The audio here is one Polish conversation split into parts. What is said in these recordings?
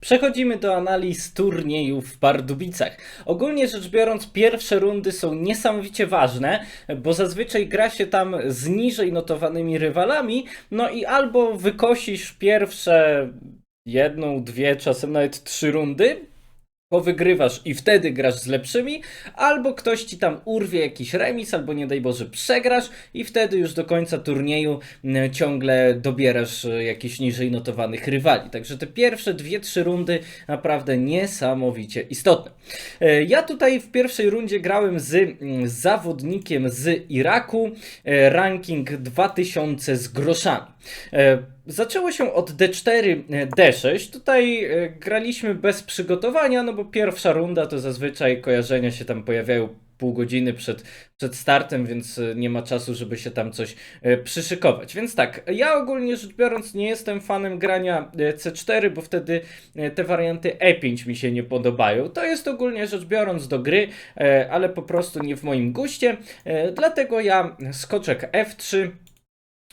Przechodzimy do analiz turniejów w Pardubicach. Ogólnie rzecz biorąc, pierwsze rundy są niesamowicie ważne, bo zazwyczaj gra się tam z niżej notowanymi rywalami, no i albo wykosisz pierwsze jedną, dwie, czasem nawet trzy rundy, powygrywasz i wtedy grasz z lepszymi, albo ktoś ci tam urwie jakiś remis, albo nie daj Boże przegrasz i wtedy już do końca turnieju ciągle dobierasz e, jakichś niżej notowanych rywali. Także te pierwsze dwie, trzy rundy naprawdę niesamowicie istotne. E, Ja tutaj w pierwszej rundzie grałem z zawodnikiem z Iraku, e, ranking 2000 z groszami. Zaczęło się od D4, e, D6. Tutaj e, graliśmy bez przygotowania, no bo pierwsza runda to zazwyczaj kojarzenia się tam pojawiają pół godziny przed, przed startem, więc e, nie ma czasu, żeby się tam coś przyszykować. Więc tak, ja ogólnie rzecz biorąc nie jestem fanem grania e, C4, bo wtedy te warianty E5 mi się nie podobają. To jest ogólnie rzecz biorąc do gry, ale po prostu nie w moim guście. Dlatego ja skoczek F3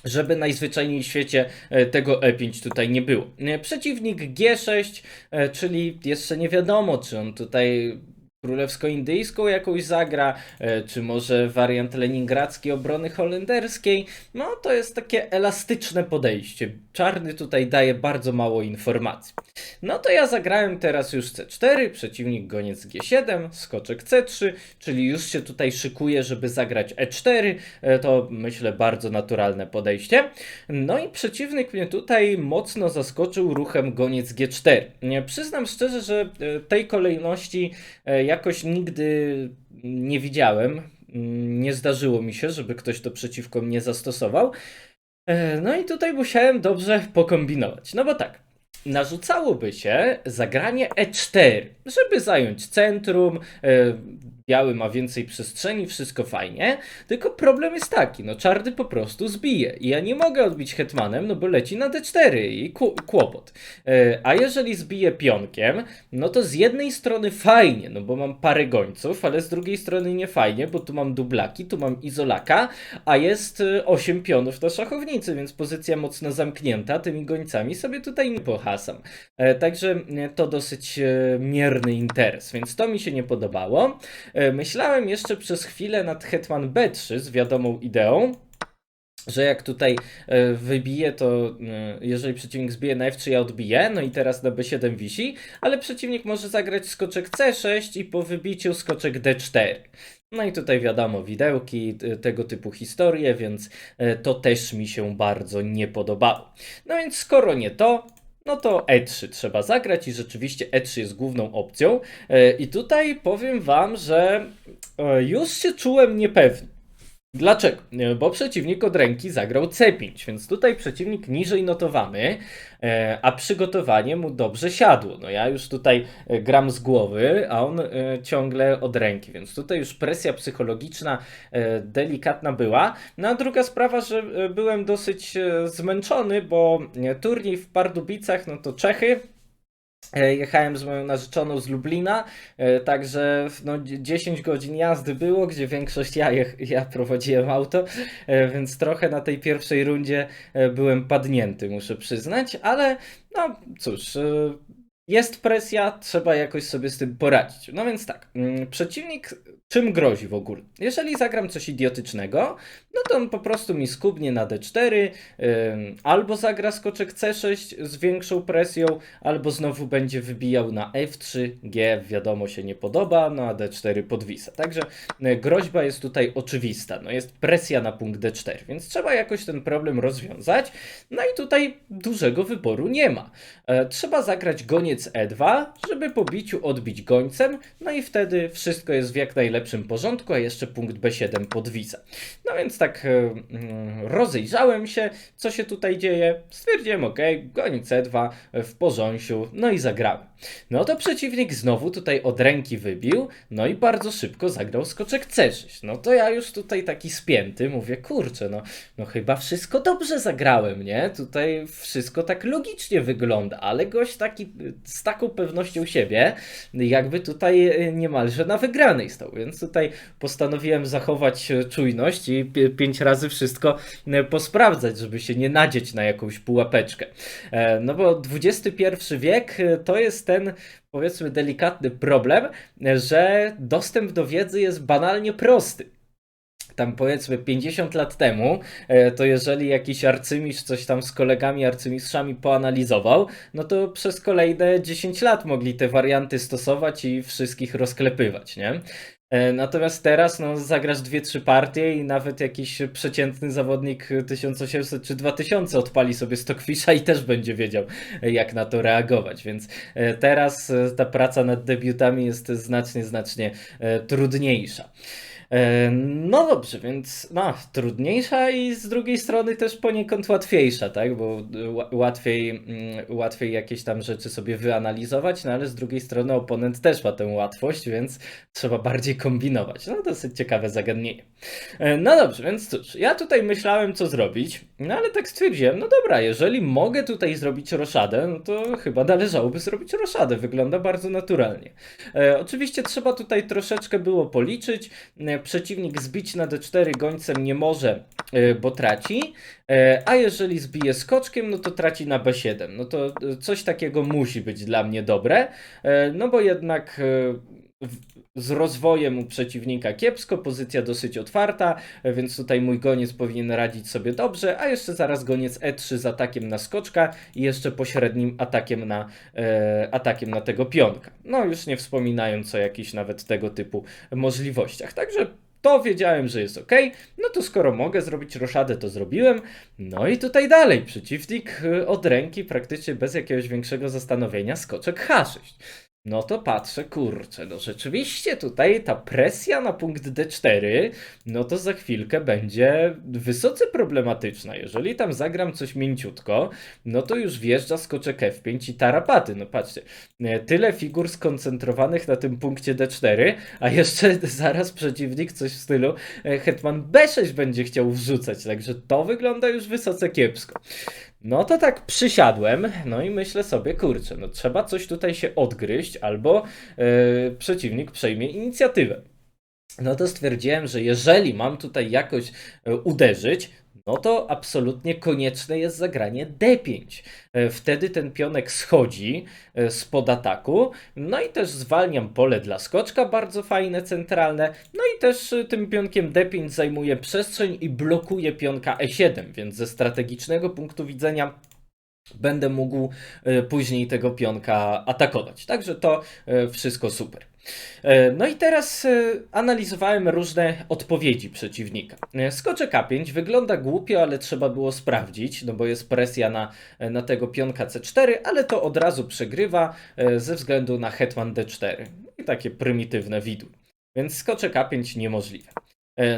żeby najzwyczajniej w świecie e, tego E5 tutaj nie było. E, Przeciwnik G6, e, czyli jeszcze nie wiadomo, czy on tutaj królewsko-indyjską jakąś zagra, e, czy może wariant leningradzkiej obrony holenderskiej. No to jest takie elastyczne podejście. Czarny tutaj daje bardzo mało informacji. No to ja zagrałem teraz już C4, przeciwnik goniec G7, skoczek C3, czyli już się tutaj szykuje, żeby zagrać E4. E, To myślę bardzo naturalne podejście. No i przeciwnik mnie tutaj mocno zaskoczył ruchem goniec G4. Nie, Przyznam szczerze, że e, tej kolejności jakoś nigdy nie widziałem. Mm, Nie zdarzyło mi się, żeby ktoś to przeciwko mnie zastosował. E, No i tutaj musiałem dobrze pokombinować. No bo tak, narzucałoby się zagranie E4, żeby zająć centrum. E, biały ma więcej przestrzeni, wszystko fajnie. Tylko problem jest taki, no czarny po prostu zbije. I ja nie mogę odbić hetmanem, no bo leci na D4 i kłopot. E, a jeżeli zbije pionkiem, no to z jednej strony fajnie, no bo mam parę gońców, ale z drugiej strony nie fajnie, bo tu mam dublaki, tu mam izolaka, a jest 8 pionów na szachownicy, więc pozycja mocno zamknięta, tymi gońcami sobie tutaj nie pohasam. E, Także e, to dosyć e, mierny interes, więc to mi się nie podobało. E, Myślałem jeszcze przez chwilę nad Hetman B3 z wiadomą ideą, że jak tutaj e, wybije, to e, jeżeli przeciwnik zbije na F3, ja odbiję, no i teraz na B7 wisi, ale przeciwnik może zagrać skoczek C6 i po wybiciu skoczek D4. No i tutaj wiadomo, widełki, tego typu historie, więc to też mi się bardzo nie podobało. No więc skoro nie to, no to E3 trzeba zagrać i rzeczywiście E3 jest główną opcją. E, I tutaj powiem Wam, że e, już się czułem niepewny. Dlaczego? Bo przeciwnik od ręki zagrał C5, więc tutaj przeciwnik niżej notowany, e, a przygotowanie mu dobrze siadło. No ja już tutaj e, gram z głowy, a on e, ciągle od ręki, więc tutaj już presja psychologiczna delikatna była. No a druga sprawa, że byłem dosyć zmęczony, bo turniej w Pardubicach, no to Czechy, Jechałem z moją narzeczoną z Lublina, e, także no, dzie- 10 godzin jazdy było, gdzie większość ja, ja prowadziłem auto, e, więc trochę na tej pierwszej rundzie e, byłem padnięty, muszę przyznać, ale no cóż, e, jest presja, trzeba jakoś sobie z tym poradzić. No więc tak, mm, przeciwnik czym grozi w ogóle? Jeżeli zagram coś idiotycznego, no to on po prostu mi skubnie na D4, ym, albo zagra skoczek C6 z większą presją, albo znowu będzie wybijał na F3, G wiadomo się nie podoba, no a D4 podwisa. Także e, groźba jest tutaj oczywista, no jest presja na punkt D4, więc trzeba jakoś ten problem rozwiązać. No i tutaj dużego wyboru nie ma. E, Trzeba zagrać goniec E2, żeby po biciu odbić gońcem, no i wtedy wszystko jest w jak najlepszym porządku, a jeszcze punkt B7 podwisa. No więc tak e, mm, rozejrzałem się, co się tutaj dzieje. Stwierdziłem, ok, goniec E2 w porządku, no i zagrałem. No to przeciwnik znowu tutaj od ręki wybił, no i bardzo szybko zagrał skoczek C6. No to ja już tutaj taki spięty mówię, kurczę, no, no chyba wszystko dobrze zagrałem, nie? Tutaj wszystko tak logicznie wygląda, ale gość taki z taką pewnością siebie, jakby tutaj e, niemalże na wygranej stał, więc tutaj postanowiłem zachować e, czujność i pi- pięć razy wszystko e, posprawdzać, żeby się nie nadzieć na jakąś pułapeczkę. No bo XXI wiek to jest ten powiedzmy delikatny problem, że dostęp do wiedzy jest banalnie prosty tam powiedzmy 50 lat temu, e, to jeżeli jakiś arcymistrz coś tam z kolegami arcymistrzami poanalizował, no to przez kolejne 10 lat mogli te warianty stosować i wszystkich rozklepywać, nie? E, Natomiast teraz no, zagrasz 2-3 partie i nawet jakiś przeciętny zawodnik 1800 czy 2000 odpali sobie Stockfisha i też będzie wiedział, e, jak na to reagować. Więc teraz ta praca nad debiutami jest znacznie, znacznie trudniejsza. E, No dobrze, więc no, trudniejsza i z drugiej strony też poniekąd łatwiejsza, tak? Bo ła- łatwiej, mm, łatwiej jakieś tam rzeczy sobie wyanalizować, no ale z drugiej strony oponent też ma tę łatwość, więc trzeba bardziej kombinować. No dosyć ciekawe zagadnienie. E, No dobrze, więc cóż, ja tutaj myślałem co zrobić, no ale tak stwierdziłem, no dobra, jeżeli mogę tutaj zrobić roszadę, no to chyba należałoby zrobić roszadę, wygląda bardzo naturalnie. E, oczywiście trzeba tutaj troszeczkę było policzyć, e, przeciwnik zbić na d4 gońcem nie może, e, bo traci, e, a jeżeli zbije skoczkiem, no to traci na b7. No to e, coś takiego musi być dla mnie dobre, no bo jednak z rozwojem u przeciwnika kiepsko, pozycja dosyć otwarta, e, więc tutaj mój goniec powinien radzić sobie dobrze, a jeszcze zaraz goniec e3 z atakiem na skoczka i jeszcze pośrednim atakiem na, e, atakiem na tego pionka. No już nie wspominając o jakichś nawet tego typu możliwościach. Także to wiedziałem, że jest ok. No to skoro mogę zrobić roszadę, to zrobiłem. No i tutaj dalej. Przeciwnik y, od ręki, praktycznie bez jakiegoś większego zastanowienia, skoczek H6. No to patrzę, kurczę, no rzeczywiście tutaj ta presja na punkt D4, no to za chwilkę będzie wysoce problematyczna. Jeżeli tam zagram coś mięciutko, no to już wjeżdża skoczek F5 i tarapaty. No patrzcie, e, tyle figur skoncentrowanych na tym punkcie D4, a jeszcze zaraz przeciwnik coś w stylu e, Hetman B6 będzie chciał wrzucać, także to wygląda już wysoce kiepsko. No to tak przysiadłem, no i myślę sobie, kurczę, no trzeba coś tutaj się odgryźć, albo e, przeciwnik przejmie inicjatywę. No to stwierdziłem, że jeżeli mam tutaj jakoś e, uderzyć, no to absolutnie konieczne jest zagranie D5. E, Wtedy ten pionek schodzi e, spod ataku, no i też zwalniam pole dla skoczka, bardzo fajne, centralne, no i też e, tym pionkiem D5 zajmuję przestrzeń i blokuję pionka E7, więc ze strategicznego punktu widzenia będę mógł później tego pionka atakować. Także to wszystko super. E, No i teraz e, analizowałem różne odpowiedzi przeciwnika. E, Skoczek A5 wygląda głupio, ale trzeba było sprawdzić, no bo jest presja na, na tego pionka C4, ale to od razu przegrywa ze względu na hetman D4. I takie prymitywne widły. Więc skoczek A5 niemożliwe.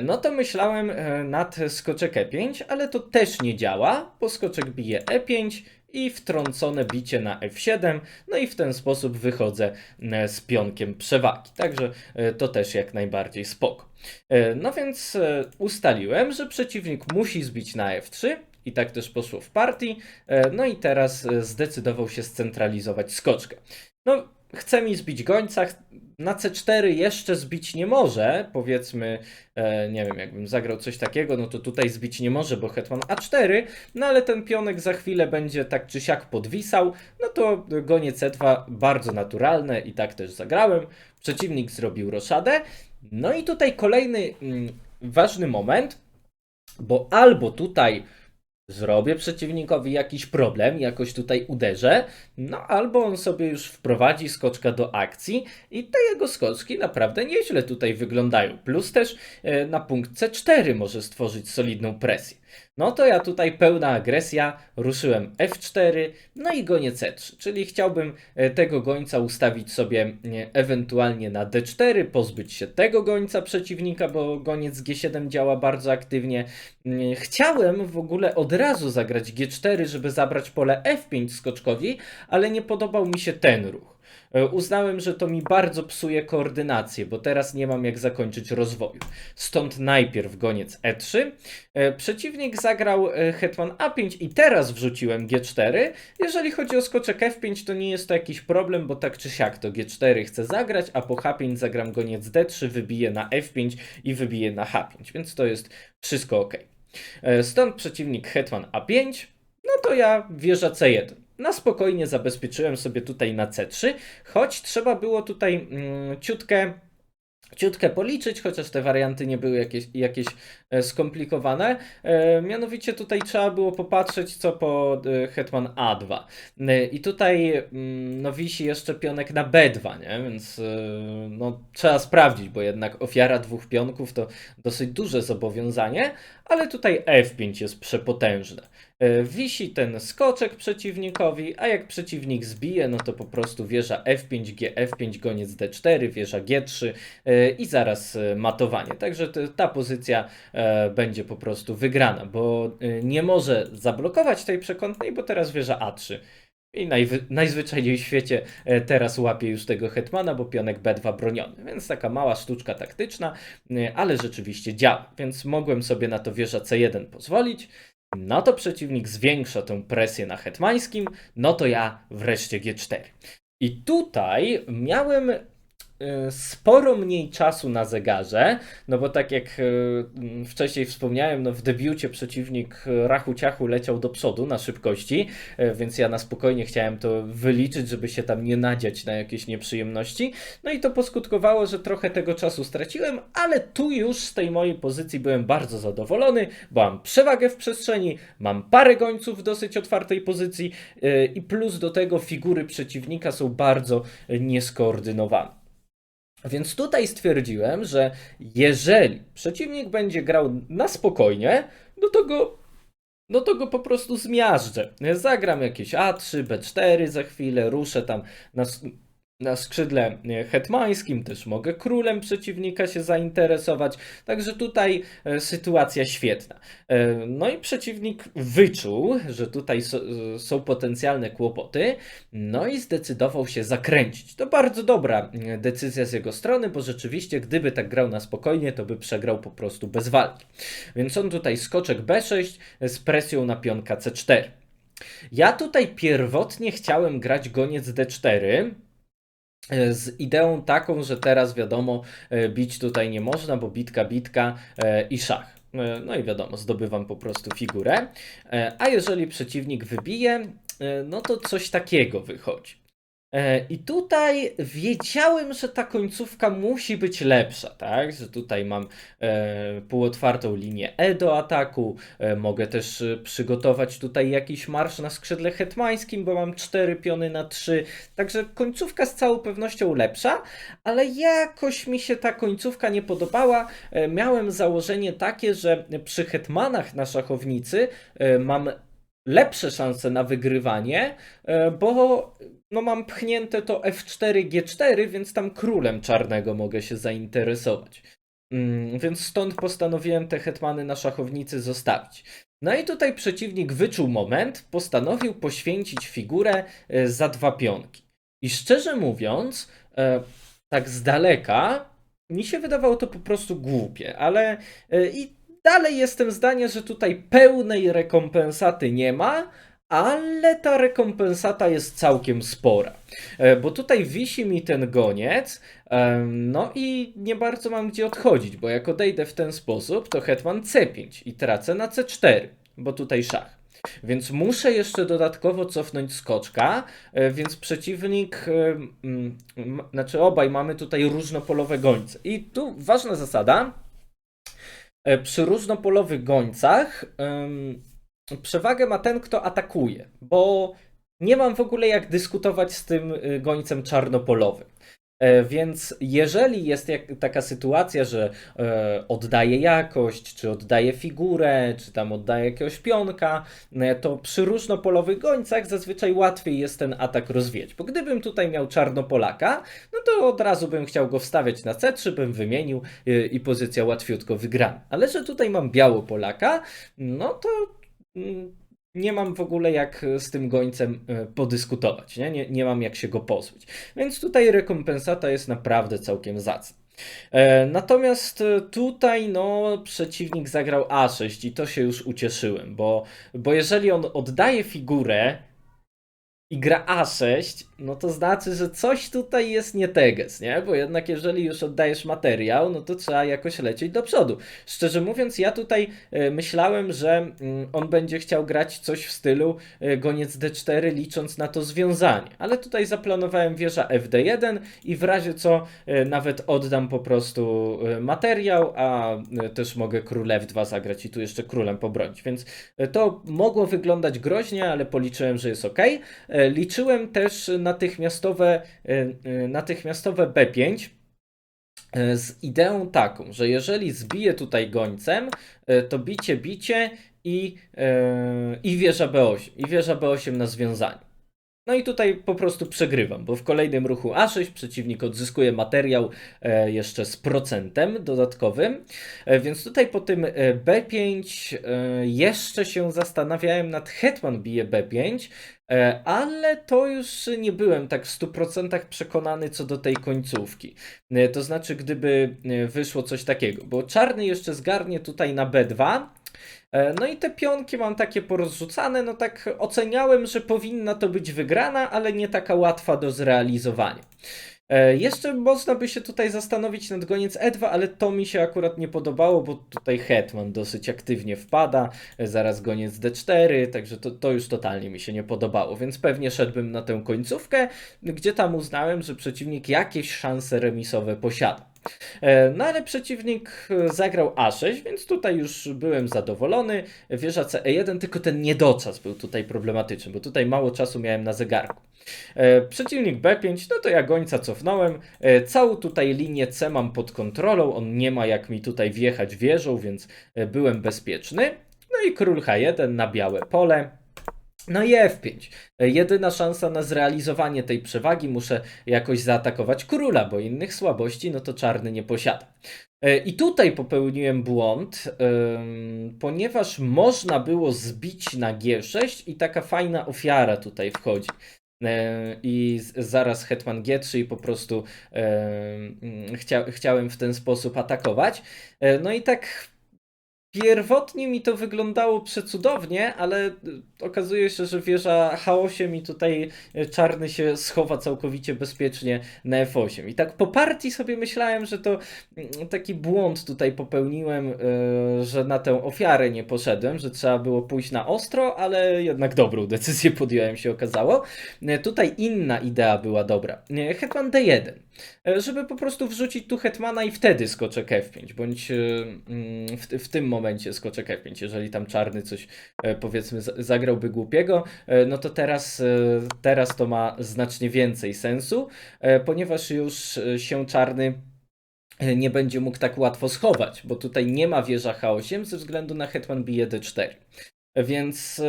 No to myślałem nad skoczek E5, ale to też nie działa, bo skoczek bije E5 i wtrącone bicie na F7, no i w ten sposób wychodzę e, z pionkiem przewagi. Także e, to też jak najbardziej spoko. E, No więc ustaliłem, że przeciwnik musi zbić na F3 i tak też poszło w partii. No i teraz zdecydował się scentralizować skoczkę. No, chce mi zbić gońca, na C4 jeszcze zbić nie może, powiedzmy, e, nie wiem, jakbym zagrał coś takiego, no to tutaj zbić nie może, bo hetman A4, no ale ten pionek za chwilę będzie tak czy siak podwisał, no to goniec C2 bardzo naturalne i tak też zagrałem. Przeciwnik zrobił roszadę. No i tutaj kolejny mm, ważny moment, bo albo tutaj zrobię przeciwnikowi jakiś problem, jakoś tutaj uderzę, no albo on sobie już wprowadzi skoczka do akcji i te jego skoczki naprawdę nieźle tutaj wyglądają. Plus też e, na punkt C4 może stworzyć solidną presję. No to ja tutaj pełna agresja, ruszyłem F4, no i gonię C3, czyli chciałbym e, tego gońca ustawić sobie ewentualnie na D4, pozbyć się tego gońca przeciwnika, bo goniec G7 działa bardzo aktywnie. Chciałem w ogóle od razu zagrać G4, żeby zabrać pole F5 skoczkowi, ale nie podobał mi się ten ruch. E, Uznałem, że to mi bardzo psuje koordynację, bo teraz nie mam jak zakończyć rozwoju. Stąd najpierw goniec E3. E, Przeciwnik zagrał e, hetman A5 i teraz wrzuciłem G4. Jeżeli chodzi o skoczek F5, to nie jest to jakiś problem, bo tak czy siak to G4 chcę zagrać, a po H5 zagram goniec D3, wybiję na F5 i wybiję na H5, więc to jest wszystko ok. Stąd przeciwnik hetman A5, no to ja wieża C1. Na spokojnie zabezpieczyłem sobie tutaj na C3, choć trzeba było tutaj mm, ciutkę, ciutkę policzyć, chociaż te warianty nie były jakieś, jakieś e, skomplikowane. E, mianowicie tutaj trzeba było popatrzeć, co po e, hetman A2. E, I tutaj mm, no, wisi jeszcze pionek na B2, nie? więc no, trzeba sprawdzić, bo jednak ofiara dwóch pionków to dosyć duże zobowiązanie, ale tutaj F5 jest przepotężne. E, Wisi ten skoczek przeciwnikowi, a jak przeciwnik zbije, no to po prostu wieża F5, G, F5, goniec D4, wieża G3 e, i zaraz e, matowanie. Także ta pozycja będzie po prostu wygrana, bo nie może zablokować tej przekątnej, bo teraz wieża A3. I najwy, najzwyczajniej w świecie teraz łapie już tego hetmana, bo pionek B2 broniony. Więc taka mała sztuczka taktyczna, ale rzeczywiście działa. Więc mogłem sobie na to wieża C1 pozwolić. No to przeciwnik zwiększa tę presję na hetmańskim, no to ja wreszcie G4. I tutaj miałem sporo mniej czasu na zegarze, no bo tak jak e, wcześniej wspomniałem, no w debiucie przeciwnik e, rachu ciachu leciał do przodu na szybkości, e, więc ja na spokojnie chciałem to wyliczyć, żeby się tam nie nadziać na jakieś nieprzyjemności. No i to poskutkowało, że trochę tego czasu straciłem, ale tu już z tej mojej pozycji byłem bardzo zadowolony, bo mam przewagę w przestrzeni, mam parę gońców w dosyć otwartej pozycji i plus do tego figury przeciwnika są bardzo nieskoordynowane. Więc tutaj stwierdziłem, że jeżeli przeciwnik będzie grał na spokojnie, no to go no to go po prostu zmiażdżę. Zagram jakieś A3, B4 za chwilę, ruszę tam na, na skrzydle hetmańskim, też mogę królem przeciwnika się zainteresować. Także tutaj e, sytuacja świetna. E, No i przeciwnik wyczuł, że tutaj e, są potencjalne kłopoty, no i zdecydował się zakręcić. To bardzo dobra e, decyzja z jego strony, bo rzeczywiście, gdyby tak grał na spokojnie, to by przegrał po prostu bez walki. Więc on tutaj skoczek B6 z presją na pionka C4. Ja tutaj pierwotnie chciałem grać goniec D4 e, z ideą taką, że teraz wiadomo, e, bić tutaj nie można, bo bitka, bitka e, i szach. E, No i wiadomo, zdobywam po prostu figurę. A jeżeli przeciwnik wybije, no to coś takiego wychodzi. E, I tutaj wiedziałem, że ta końcówka musi być lepsza, tak? Że tutaj mam e, półotwartą linię E do ataku. E, mogę też e, przygotować tutaj jakiś marsz na skrzydle hetmańskim, bo mam 4 piony na 3. Także końcówka z całą pewnością lepsza, ale jakoś mi się ta końcówka nie podobała. E, miałem założenie takie, że przy hetmanach na szachownicy e, mam lepsze szanse na wygrywanie, e, bo no mam pchnięte to F4, G4, więc tam królem czarnego mogę się zainteresować. Mm, więc stąd postanowiłem te hetmany na szachownicy zostawić. No i tutaj przeciwnik wyczuł moment, postanowił poświęcić figurę e, za dwa pionki. I szczerze mówiąc, e, tak z daleka mi się wydawało to po prostu głupie, ale i dalej jestem zdania, że tutaj pełnej rekompensaty nie ma, ale ta rekompensata jest całkiem spora. E, Bo tutaj wisi mi ten goniec, no i nie bardzo mam gdzie odchodzić, bo jak odejdę w ten sposób, to hetman C5 i tracę na C4, bo tutaj szach. Więc muszę jeszcze dodatkowo cofnąć skoczka, e, więc przeciwnik, e, znaczy obaj mamy tutaj różnopolowe gońce. I tu ważna zasada, przy różnopolowych gońcach przewagę ma ten, kto atakuje, bo nie mam w ogóle jak dyskutować z tym y, gońcem czarnopolowym. E, Więc jeżeli jest jak, taka sytuacja, że e, oddaje jakość, czy oddaje figurę, czy tam oddaje jakiegoś pionka, e, to przy różnopolowych gońcach zazwyczaj łatwiej jest ten atak rozwieć. Bo gdybym tutaj miał czarnopolaka, no to od razu bym chciał go wstawiać na C3, bym wymienił e, i pozycja łatwiutko wygrana. Ale że tutaj mam białopolaka, no to mm, nie mam w ogóle jak z tym gońcem e, podyskutować, nie? Nie, nie mam jak się go pozbyć. Więc tutaj rekompensata jest naprawdę całkiem zacna. E, Natomiast e, tutaj no, przeciwnik zagrał A6 i to się już ucieszyłem, bo, bo jeżeli on oddaje figurę i gra A6, no to znaczy, że coś tutaj jest nie teges, nie? Bo jednak jeżeli już oddajesz materiał, no to trzeba jakoś lecieć do przodu. Szczerze mówiąc, ja tutaj e, myślałem, że mm, on będzie chciał grać coś w stylu e, goniec D4, licząc na to związanie. Ale tutaj zaplanowałem wieża FD1 i w razie co e, nawet oddam po prostu materiał, a też mogę król F2 zagrać i tu jeszcze królem pobronić. Więc to mogło wyglądać groźnie, ale policzyłem, że jest ok. E, Liczyłem też natychmiastowe, e, e, natychmiastowe B5 e, z ideą taką, że jeżeli zbiję tutaj gońcem, to bicie, bicie i, i wieża B8. I wieża B8 na związaniu. No i tutaj po prostu przegrywam, bo w kolejnym ruchu A6 przeciwnik odzyskuje materiał e, jeszcze z procentem dodatkowym. E, więc tutaj po tym e, B5 e, jeszcze się zastanawiałem nad hetman bije B5, e, ale to już nie byłem tak w 100% przekonany co do tej końcówki. To znaczy, gdyby wyszło coś takiego, bo czarny jeszcze zgarnie tutaj na B2. E, No i te pionki mam takie porozrzucane, no tak oceniałem, że powinna to być wygrana, ale nie taka łatwa do zrealizowania. E, Jeszcze można by się tutaj zastanowić nad goniec E2, ale to mi się akurat nie podobało, bo tutaj hetman dosyć aktywnie wpada, e, zaraz goniec D4, także to, to już totalnie mi się nie podobało, więc pewnie szedłbym na tę końcówkę, gdzie tam uznałem, że przeciwnik jakieś szanse remisowe posiada. E, No ale przeciwnik e, zagrał A6, więc tutaj już byłem zadowolony. Wieża CE1, tylko ten niedoczas był tutaj problematyczny, bo tutaj mało czasu miałem na zegarku. E, Przeciwnik B5, no to ja gońca cofnąłem. Całą tutaj linię C mam pod kontrolą, on nie ma jak mi tutaj wjechać wieżą, więc byłem bezpieczny. No i król H1 na białe pole. No i F5. E, Jedyna szansa na zrealizowanie tej przewagi muszę jakoś zaatakować króla, bo innych słabości no to czarny nie posiada. E, I tutaj popełniłem błąd, ponieważ można było zbić na G6 i taka fajna ofiara tutaj wchodzi. E, I zaraz hetman G3 i po prostu chcia, chciałem w ten sposób atakować. E, No i tak Pierwotnie mi to wyglądało przecudownie, ale y, okazuje się, że wieża H8 i tutaj y, czarny się schowa całkowicie bezpiecznie na F8. I tak po partii sobie myślałem, że to mm, taki błąd tutaj popełniłem, y, że na tę ofiarę nie poszedłem, że trzeba było pójść na ostro, ale jednak dobrą decyzję podjąłem się okazało. Tutaj inna idea była dobra. Hetman D1. E, żeby po prostu wrzucić tu hetmana i wtedy skoczek F5, bądź e, mm, w, w tym momencie skoczek F5. Jeżeli tam czarny coś e, powiedzmy zagrałby głupiego, no to teraz, teraz to ma znacznie więcej sensu, ponieważ już się czarny nie będzie mógł tak łatwo schować, bo tutaj nie ma wieża H8 ze względu na hetman bije D4. Więc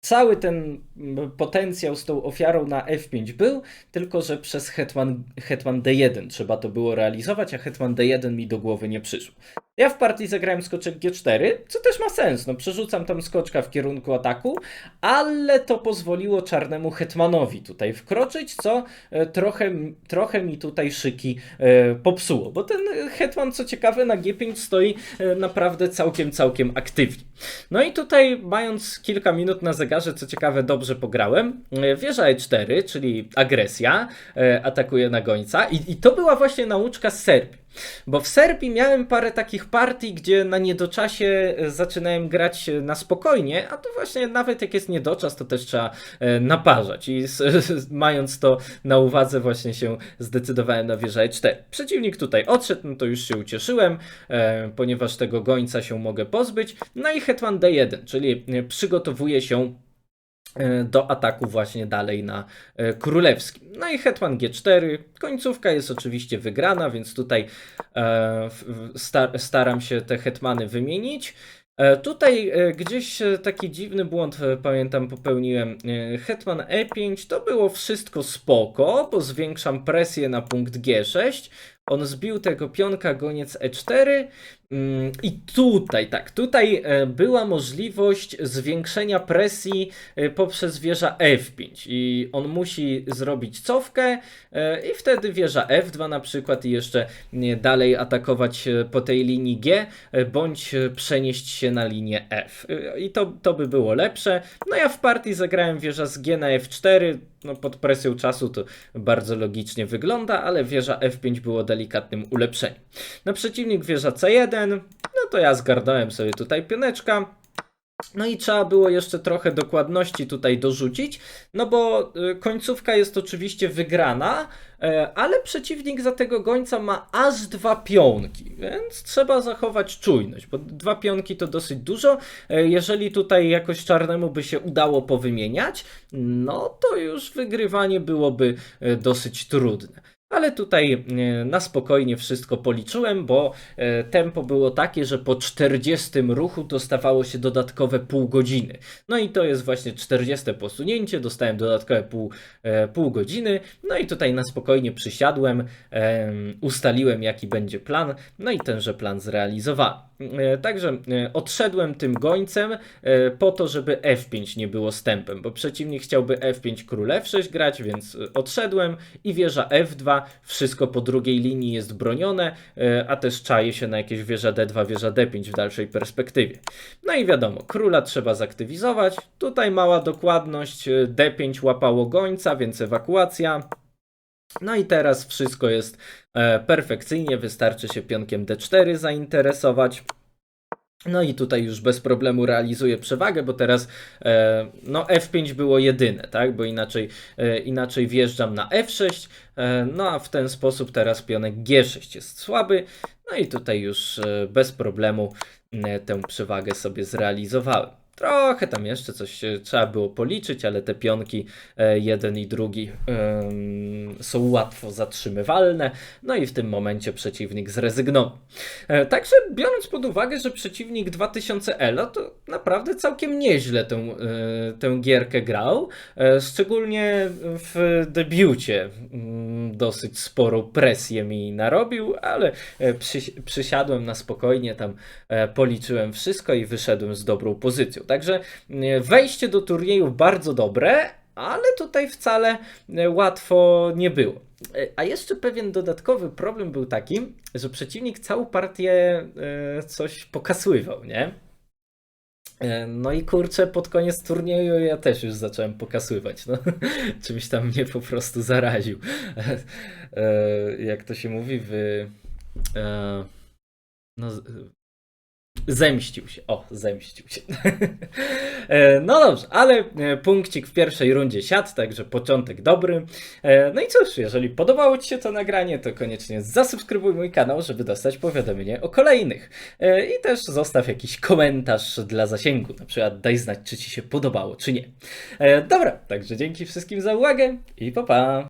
cały ten potencjał z tą ofiarą na F5 był, tylko że przez hetman, hetman D1 trzeba to było realizować, a hetman D1 mi do głowy nie przyszło. Ja w partii zagrałem skoczek G4, co też ma sens, no przerzucam tam skoczka w kierunku ataku, ale to pozwoliło czarnemu hetmanowi tutaj wkroczyć, co e, trochę, trochę mi tutaj szyki e, popsuło, bo ten hetman, co ciekawe, na G5 stoi e, naprawdę całkiem, całkiem aktywnie. No i tutaj, mając kilka minut na zegarze, co ciekawe, dobrze pograłem. E, Wieża E4, czyli agresja, e, atakuje na gońca. I, I to była właśnie nauczka z Serbii. Bo w Serbii miałem parę takich partii, gdzie na niedoczasie e, zaczynałem grać na spokojnie, a to właśnie nawet jak jest niedoczas, to też trzeba naparzać. I mając to na uwadze, właśnie się zdecydowałem na wieżę E4. Przeciwnik tutaj odszedł, no to już się ucieszyłem, ponieważ tego gońca się mogę pozbyć. No i hetman D1, czyli przygotowuje się do ataku właśnie dalej na e, królewskim. No i hetman G4. Końcówka jest oczywiście wygrana, więc tutaj e, staram się te hetmany wymienić. E, Tutaj e, gdzieś e, taki dziwny błąd, e, pamiętam, popełniłem. E, Hetman E5 to było wszystko spoko, bo zwiększam presję na punkt G6, on zbił tego pionka goniec E4 mm, i tutaj, tak, tutaj e, była możliwość zwiększenia presji e, poprzez wieża F5 i on musi zrobić cofkę e, i wtedy wieża F2 na przykład i jeszcze dalej atakować po tej linii G bądź przenieść się na linię F. I to, to by było lepsze. No ja w partii zagrałem wieża z G na F4, no pod presją czasu to bardzo logicznie wygląda, ale wieża F5 było delikatnym ulepszeniem. Na przeciwnik wieża C1, no to ja zgarnąłem sobie tutaj pioneczka. No i trzeba było jeszcze trochę dokładności tutaj dorzucić, no bo y, końcówka jest oczywiście wygrana, e, ale przeciwnik za tego gońca ma aż dwa pionki, więc trzeba zachować czujność, bo dwa pionki to dosyć dużo. E, Jeżeli tutaj jakoś czarnemu by się udało powymieniać, no to już wygrywanie byłoby e, dosyć trudne. Ale tutaj e, na spokojnie wszystko policzyłem, bo e, tempo było takie, że po 40 ruchu dostawało się dodatkowe pół godziny. No i to jest właśnie 40 posunięcie, dostałem dodatkowe pół, e, pół godziny. No i tutaj na spokojnie przysiadłem, em, ustaliłem jaki będzie plan, no i tenże plan zrealizowałem. Także odszedłem tym gońcem po to, żeby F5 nie było stępem, bo przeciwnik chciałby F5 król F6 grać, więc odszedłem i wieża F2, wszystko po drugiej linii jest bronione, e, a też czaje się na jakieś wieża D2, wieża D5 w dalszej perspektywie. No i wiadomo, króla trzeba zaktywizować, tutaj mała dokładność, e, D5 łapało gońca, więc ewakuacja. No i teraz wszystko jest e, perfekcyjnie, wystarczy się pionkiem D4 zainteresować. No i tutaj już bez problemu realizuje przewagę, bo teraz e, no F5 było jedyne, tak? Bo inaczej, e, inaczej wjeżdżam na F6, e, no a w ten sposób teraz pionek G6 jest słaby. No i tutaj już bez problemu tę przewagę sobie zrealizowałem. Trochę tam jeszcze coś trzeba było policzyć, ale te pionki e, jeden i drugi są łatwo zatrzymywalne. No i w tym momencie przeciwnik zrezygnował. E, Także biorąc pod uwagę, że przeciwnik 2000 Elo to naprawdę całkiem nieźle tę, e, tę gierkę grał. Szczególnie w debiucie mm, dosyć sporą presję mi narobił, ale przy, przysiadłem na spokojnie, tam policzyłem wszystko i wyszedłem z dobrą pozycją. Także e, wejście do turnieju bardzo dobre, ale tutaj wcale e, łatwo nie było. E, A jeszcze pewien dodatkowy problem był taki, że przeciwnik całą partię coś pokasywał, nie? No i kurczę, pod koniec turnieju ja też już zacząłem pokasywać. No, czymś tam mnie po prostu zaraził. Jak to się mówi, w. e, No, zemścił się. O, zemścił się. E, No dobrze, ale e, punkcik w pierwszej rundzie siadł, także początek dobry. E, No i cóż, jeżeli podobało Ci się to nagranie, to koniecznie zasubskrybuj mój kanał, żeby dostać powiadomienie o kolejnych. I też zostaw jakiś komentarz dla zasięgu, na przykład daj znać, czy Ci się podobało, czy nie. Dobra, także dzięki wszystkim za uwagę i pa pa!